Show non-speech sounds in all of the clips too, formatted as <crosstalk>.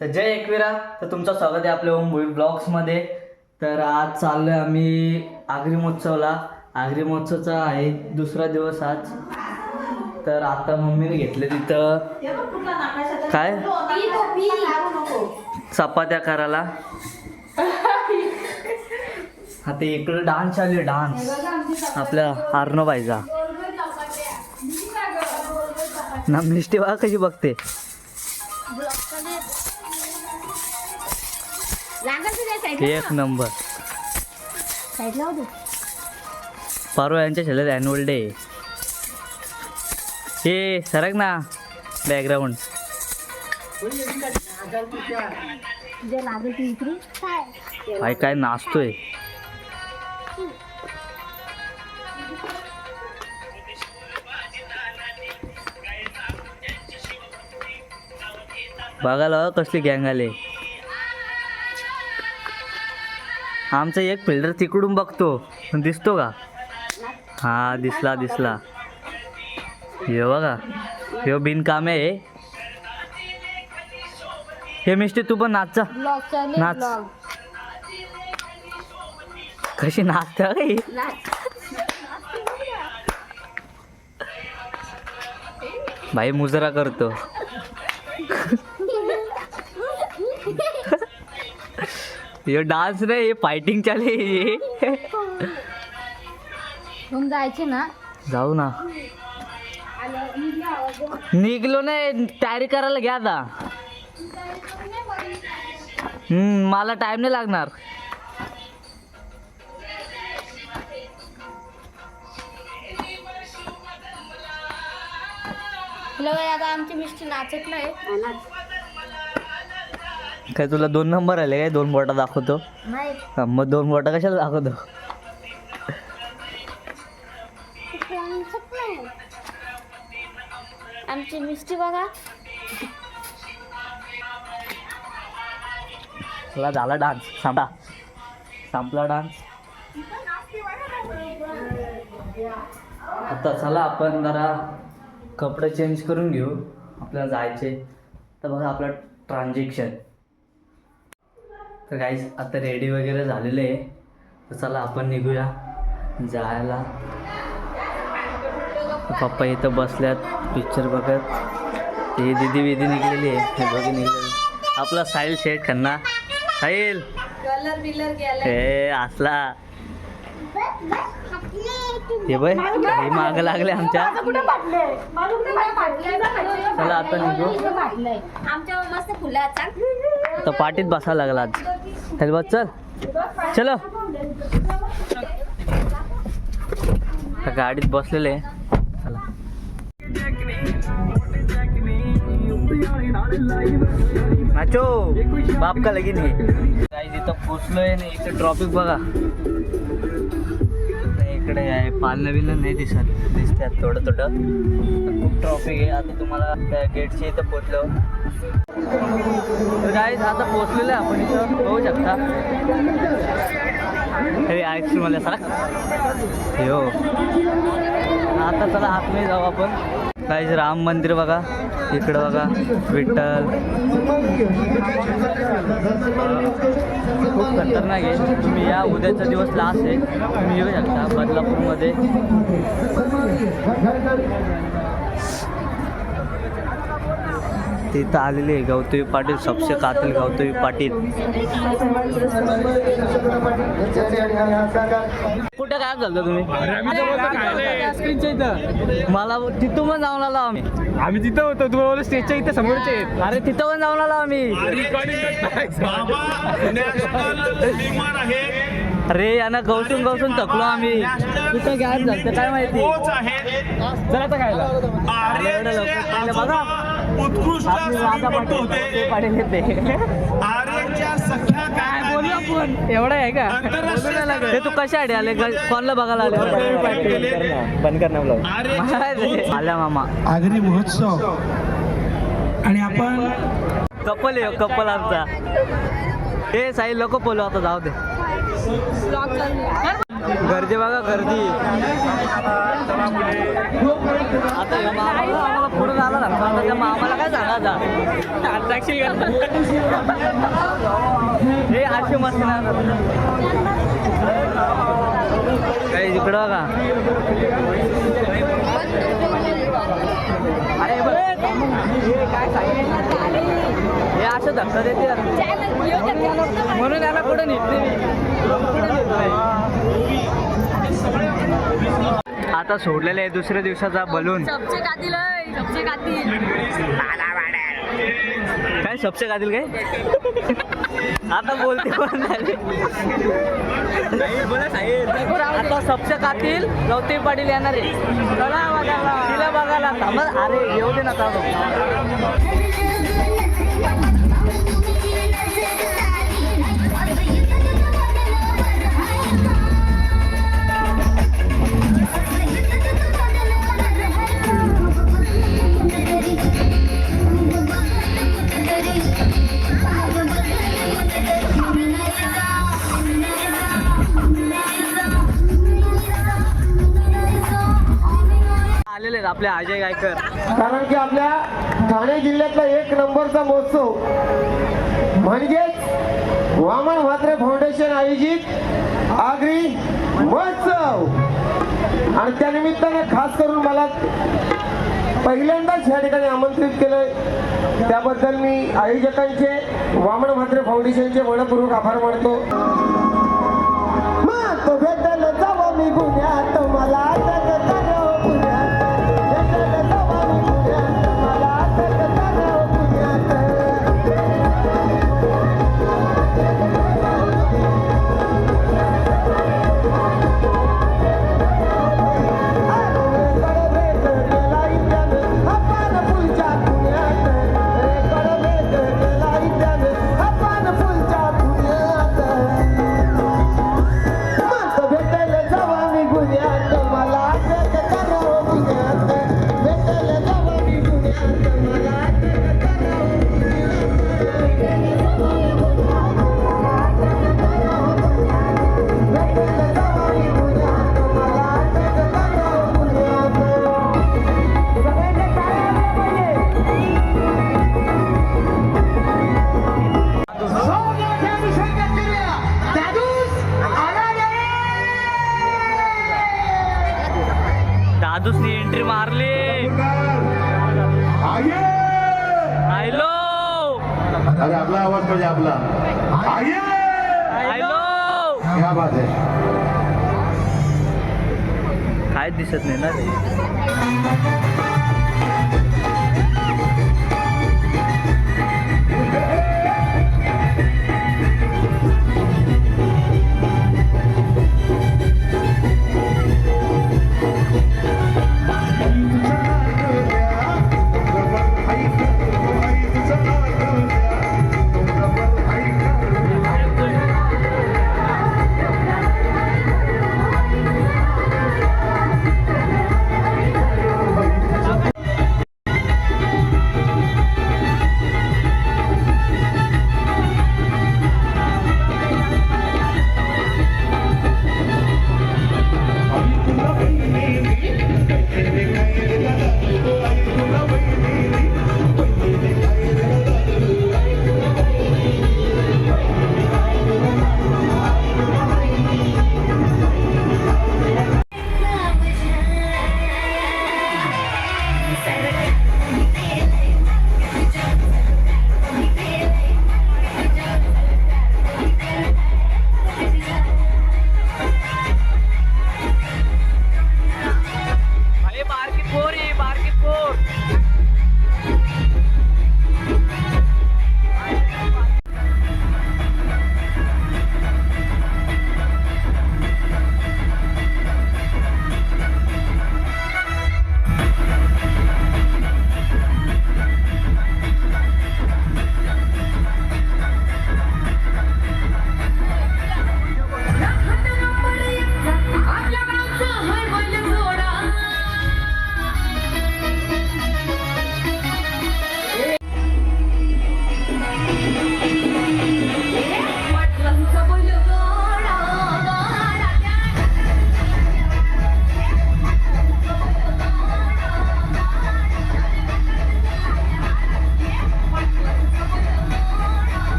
तर जय एकविरा. तर तुमचं स्वागत आहे आपल्या ओम भोई ब्लॉग्समध्ये. तर आज चाललोय आम्ही आगरी महोत्सवला. आगरी महोत्सवचा आहे दुसरा दिवस आज. तर आता मम्मीने घेतले तिथं. काय? चपात्या करायला. आता इकडे डान्स चालू आहे डान्स आपल्या आर्नो पाहिजा ना मिष्टी बा कशी बघते? एक नंबर. परवा यांच्या शाळेत ॲन्युअल डे हे सरक ना बॅकग्राऊंड काय? काय नाचतोय. बघायला हवं कसली गँग आले. आमचा एक फिल्डर तिकडून बघतो. दिसतो का? हा दिसला दिसला. हे बघा. हे बिनकामे आहे. हे मिस्टी तू पण नाचचा नाच. कशी नाचते बघा ही. भाई मुजरा करतो. हे डान्स नाही हे फायटिंग चाले हे. मग जायचे ना? जाऊ ना. निघलो नाही तयारी करायला घ्या आता. हम्म, मला टाइम नाही लागणार. आता आमची मिस्टी नाचत नाही काय तुला दोन नंबर आले काय? दोन बोटा दाखवतो. हा, मग दोन बोटा कशाला दाखवतो? आमची मिस्टी बघा. चला झाला डान्स. संपला संपला डान्स. आता चला आपण जरा कपडे चेंज करून घेऊ. आपल्याला जायचे तर बघा आपलं ट्रान्झॅक्शन तर गाईज आता रेडी वगैरे झालेले आहे. तर चला आपण निघूया. जायला. पप्पा इथं बसल्यात पिक्चर बघत. ही दिदी विधी निघलेली आहे. हे बघी निघलेली आपला साहिल शेठ खन्ना साहिल. कलर बिलर गेला हे असला. हे बाय हे माग लागले आमच्या. चला आता निघू. आमच्या मस्त फुलाचा. आता पाठीत बसायला लागला आज. चल बस चल. चलो. आता गाडीत बसलेले. चला. नाचो. बाप का लगीन हे. काही इथं पोचलोय ना इथं ट्रॉफिक बघा. इकडे आहे पालन बिलं नाही दिसत. दिसतात थोडं थोडं खूप ट्रॉफिक आहे. आता तुम्हाला त्या गेटच्या इथं पोचलो. तर काय आता पोचलेलं आहे आपण इथं. बघू शकता. हे आईस्क्रीम आल्या सर हो आता चला आतमध्ये जाऊ आपण. काहीच राम मंदिर बघा. इकडं बघा. विठ्ठल. खूप खतरनाक आहे. तुम्ही या उद्याचा दिवस लास्ट आहे. तुम्ही येऊ शकता बदलापूरमध्ये. तिथं आलेली आहे. गौतमी पाटील सबसे कातील गौतमी पाटील. कुठे काय झालं तुम्ही? मला तिथून पण जाऊन आलो आम्ही. आम्ही तिथं होतो. तुम्हाला बोललो स्टेजच्या इथे समोरचे आहेत. अरे तिथं पण जाऊन आलो आम्ही. अरे यांना गौतून गौतून थकलो आम्ही. कुठं गायब झालं. काय माहिती? चला आता खायला. उत्कृष्ट होते. सख्या काय बोलू आपण? एवढं आहे का? हे तू कशासाठी आले? कोणला बघायला आले. बंद कर ना. <laughs> आल्या मामा. आगरी महोत्सव. आणि आपण कपल आहे कपल आमचा. हे साई लोक बोलू आता जाऊ दे. गर्दी बघा गर्दी. आता ह्या मामाला आम्हाला पुढे आला ना आता त्या मामाला काय सांगायचा हे असे मस्त काही इकडं बघा. अरे बघ. हे काय सांगितलं हे असं धक्का देते. म्हणून याला कुठं नाही मी. कुठं नाही. आता सोडलेलं आहे दुसऱ्या दिवसाचा बलून सबचे कातील सबचे कातील काय सबसे गातील काय? आता बोलते कोण झाले आता सबसे कातील गौतमी पाटील येणार आहे. चला बघायला तिला बघायला थांबा अरे येऊ दे ना थांब. आलेले आहेत आपले अजय गायकर. कारण की आपल्या ठाणे जिल्ह्यातला एक नंबरचा महोत्सव म्हणजेच वामन म्हात्रे फाउंडेशन आयोजित आगरी महोत्सव. आणि त्या निमित्ताने खास करून मला पहिल्यांदाच या ठिकाणी आमंत्रित केलंय. त्याबद्दल मी आयोजकांचे वामन म्हात्रे फाउंडेशनचे मनपूर्वक आभार मानतो. दादूसनी एंट्री मारली. हॅलो अरे आपला आवाज पाहिजे आपला. क्या बात आहे. काय दिसत नाही ना रे.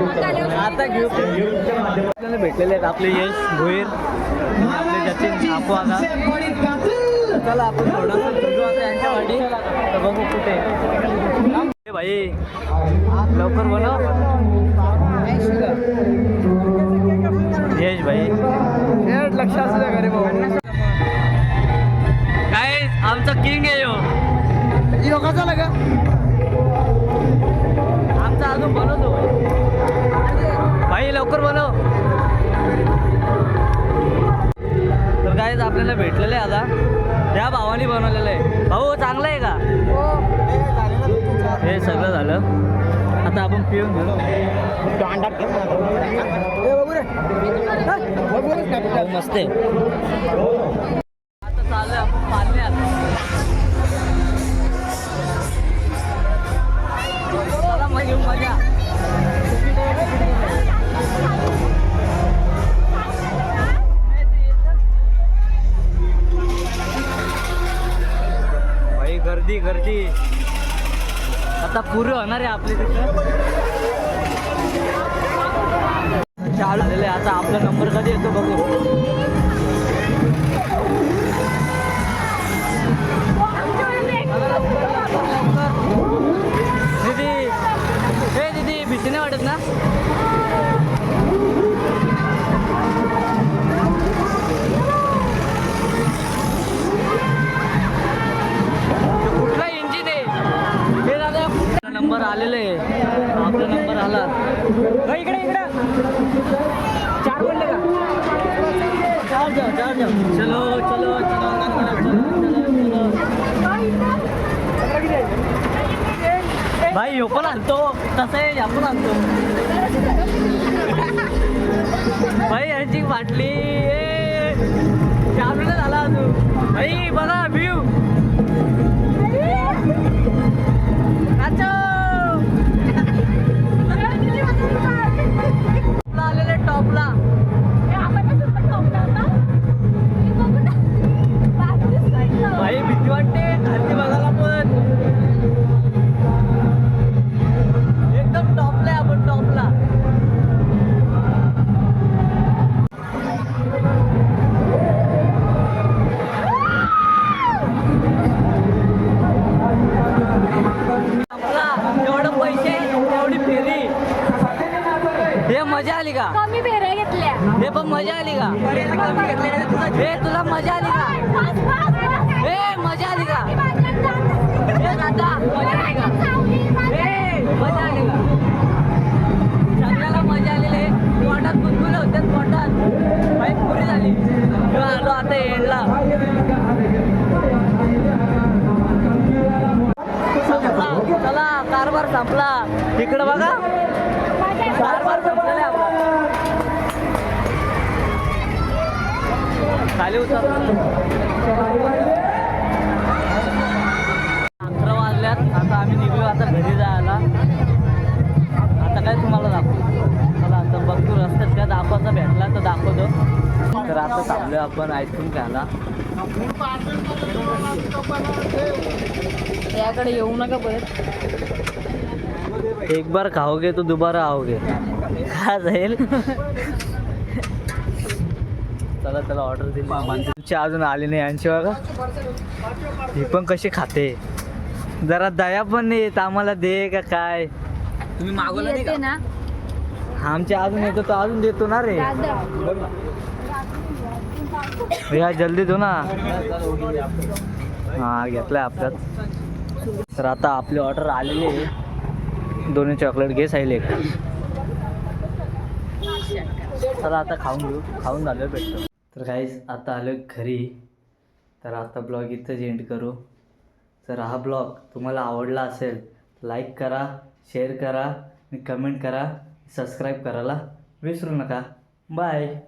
आता घेऊ. आपल्याला भेटलेले आहेत आपले यश भोईर आपले जतीन आपू आता. चला आपण थोडंसं फिरू आता यांच्या वाटी तर बघू कुठे. भाई लवकर बनव. यश भाई. लक्ष असू द्या घरी भाऊ काय आमचा किंग आहे यो. कसा लागा? आमचा अजून बनवतो. भाई लवकर बनव. तर काय आपल्याला भेटलेलं आहे आता. त्या भावाने बनवलेलं आहे. भाऊ चांगलं आहे का? हे. सगळं झालं. आता आपण पिऊन घेऊ. मस्त आहे. गर्दी गर्दी आता पुरे होणार आहे आपले तिथं. चालू झालेलं आहे. आता आपला नंबर कधी येतो बघू. दीदी. हे दीदी भीती नाही वाटत ना? तसं आहे ह्या आणतो. भाई यांची बाटली ए, चार मिनिटं झाला अजून. भाई बघा ए तुला मजा आली का? ए मजा आली का? हे दादा मजा आली का? हे मजा आली का? सगळ्याला मजा आलेली आहे. पोटात गुदगुले होते पोटात बाईक पुरी झाली. ह्यो आलो आता एंडला चला कारभार संपला. तिकडं बघा कारभार संपलेला आहे आपला खाली उतर. अकरा वाजल्यात. आता आम्ही निघलो आता घरी जायला. आता काय तुम्हाला दाखवू? चला आता बघतो रस्त्यात काय दाखवायचा भेटला तर दाखवतो. तर आता थांबलो आपण आईस्क्रीम खायला. याकडे येऊ नका परत. एक बार खाओगे तो दोबारा आओगे काय जाईल? चला चला ऑर्डर दिली. तुमची अजून आली नाही यांची बघा. ही पण कशी खाते. जरा दया पण नाही येत आम्हाला दे का काय? तुम्ही मागवलं येते ना. आमच्या अजून येतो तो अजून देतो ना रे. या जल्दी दो ना. हा घेतलाय आपल्यात. तर आता आपली ऑर्डर आलेली आहे. दोन्ही चॉकलेट घे साईल एक. चला आता खाऊन घेऊ. खाऊन झालं भेटतो तर काहीच आता आलो घरी. तर आता ब्लॉग इथंच एंड करू. तर हा ब्लॉग तुम्हाला आवडला असेल लाईक करा शेअर करा आणि कमेंट करा सबस्क्राईब करायला विसरू नका. बाय